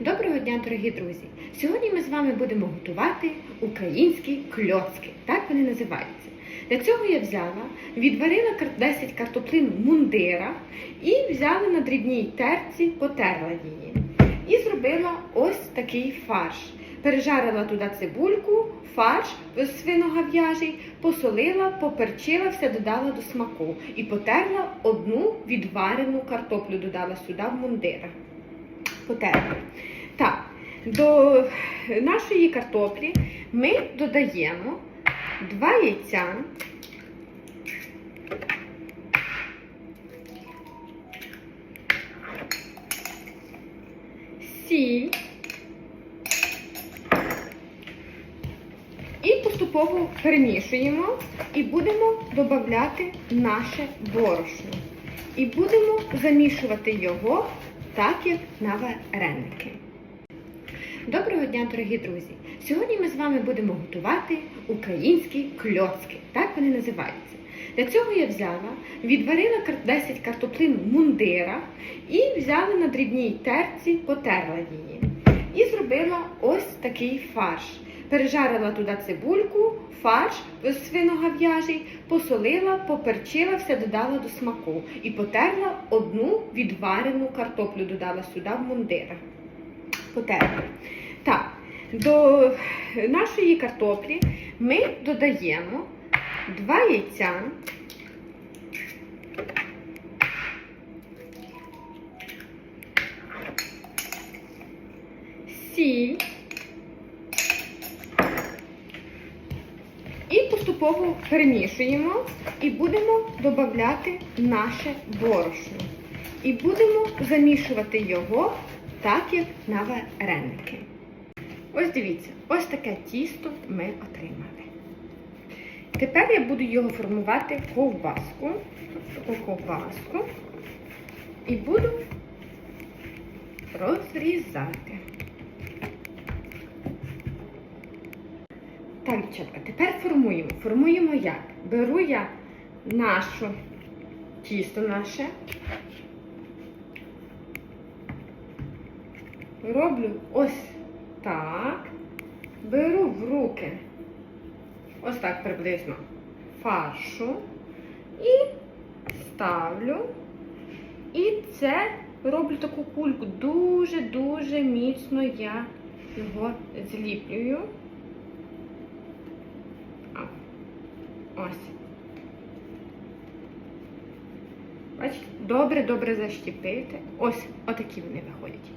Доброго дня, дорогі друзі! Сьогодні ми з вами будемо готувати українські кльоцки. Так вони називаються. Для цього я взяла, відварила 10 картоплин в мундирах і взяла на дрібній терці, потерла її. І зробила ось такий фарш. Пережарила туди цибульку, фарш свиногав'яжий, посолила, поперчила, все додала до смаку. І потерла одну відварену картоплю, додала сюди в мундирах потерли. Так, до нашої картоплі ми додаємо 2 яйця, сіль і поступово перемішуємо і будемо додати наше борошно. І будемо замішувати його так, як на вареники. Доброго дня, дорогі друзі! Сьогодні ми з вами будемо готувати українські кльоцки. Так вони називаються. Для цього я взяла, відварила 10 картоплин в мундирах і взяла на дрібній терці, потерла її. І зробила ось такий фарш. Пережарила туди цибульку, фарш свиногав'яжий, посолила, поперчила, все додала до смаку. І потерла одну відварену картоплю, додала сюди в мундирах. Потерла. Так, до нашої картоплі ми додаємо 2 яйця. Сіль. І поступово перемішуємо і будемо додати наше борошно. І будемо замішувати його так, як на вареники. Ось дивіться, ось таке тісто ми отримали. Тепер я буду його формувати ковбаску, таку ковбаску, і буду розрізати. Так, дівчатка, тепер формуємо. Формуємо як? Беру я нашу тісто наше, роблю ось так, беру в руки ось так приблизно фаршу і ставлю. І це роблю таку кульку. Дуже-дуже міцно я його зліплюю. Ось. Бачите, добре-добре защіпити. Ось, отакі вони виходять.